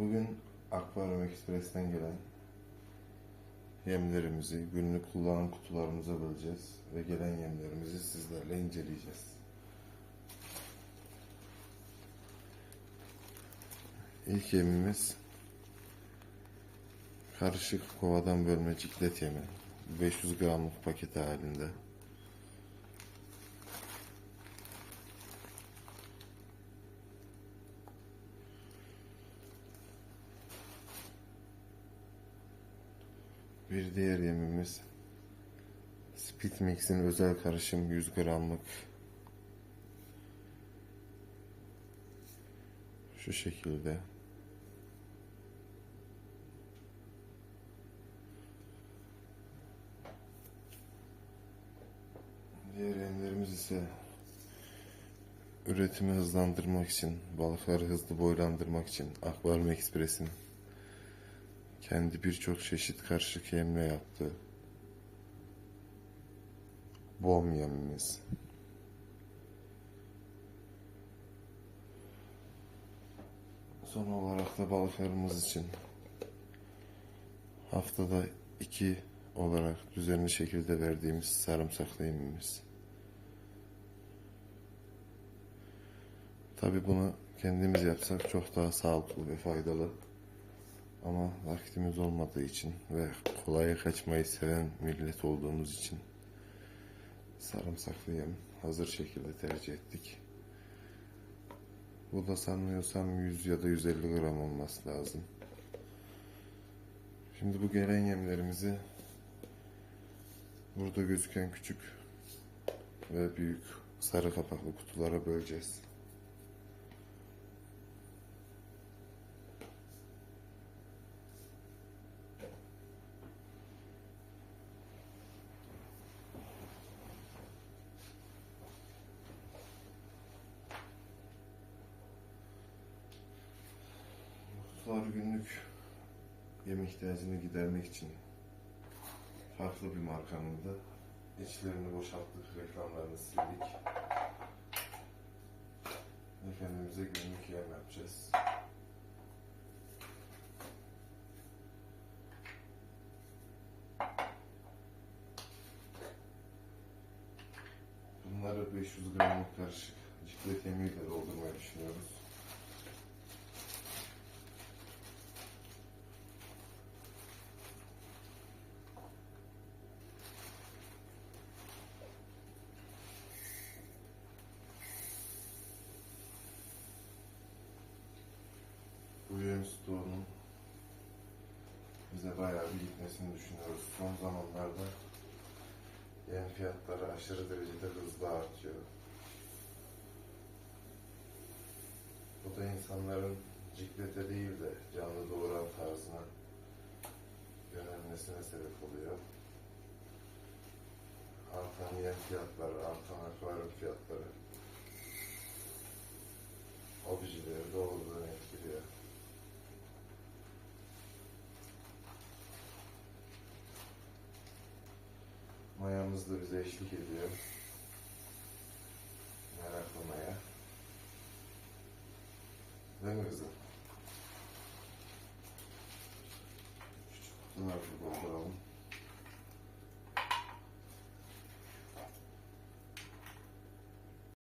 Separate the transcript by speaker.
Speaker 1: Bugün Akvaryum Express'ten gelen yemlerimizi günlük kullanım kutularımıza böleceğiz ve gelen yemlerimizi sizlerle inceleyeceğiz. İlk yemimiz karışık kovadan bölme ciklet yemi. 500 gramlık paket halinde. Bir diğer yemimiz Speed özel karışım 100 gramlık. Şu şekilde. Diğer yemlerimiz ise üretimi hızlandırmak için, balıkları hızlı boylandırmak için Akvaryum Express'in kendi birçok çeşit karışık yemle yaptığı bom yemimiz. Son olarak da balıklarımız için haftada iki olarak düzenli şekilde verdiğimiz sarımsaklı yemimiz. Tabi bunu kendimiz yapsak çok daha sağlıklı ve faydalı. Ama vaktimiz olmadığı için ve kolaya kaçmayı seven millet olduğumuz için sarımsaklı yem hazır şekilde tercih ettik. Bu da sanmıyorsam 100 ya da 150 gram olması lazım. Şimdi bu gelen yemlerimizi burada gözüken küçük ve büyük sarı kapaklı kutulara böleceğiz. Kutular günlük yem ihtiyacını gidermek için farklı bir markanın da içlerini boşalttık, reklamlarını sildik. Ve kendimize günlük yem yapacağız. Bunları 500 gramlık karışık ciklet yemiyle doldurmayı düşünüyoruz. Yem stoğunun bize bayağı bir gitmesini düşünüyoruz. Son zamanlarda yem fiyatları aşırı derecede hızlı artıyor. Bu da insanların ciklete değil de canlı doğuran tarzına yönelmesine sebep oluyor. Artan yem fiyatları, artan akvaryum fiyatları Mayamız da bize eşlik ediyor. Meraklı maya. Değil mi kızım? Küçük kutular dolduralım.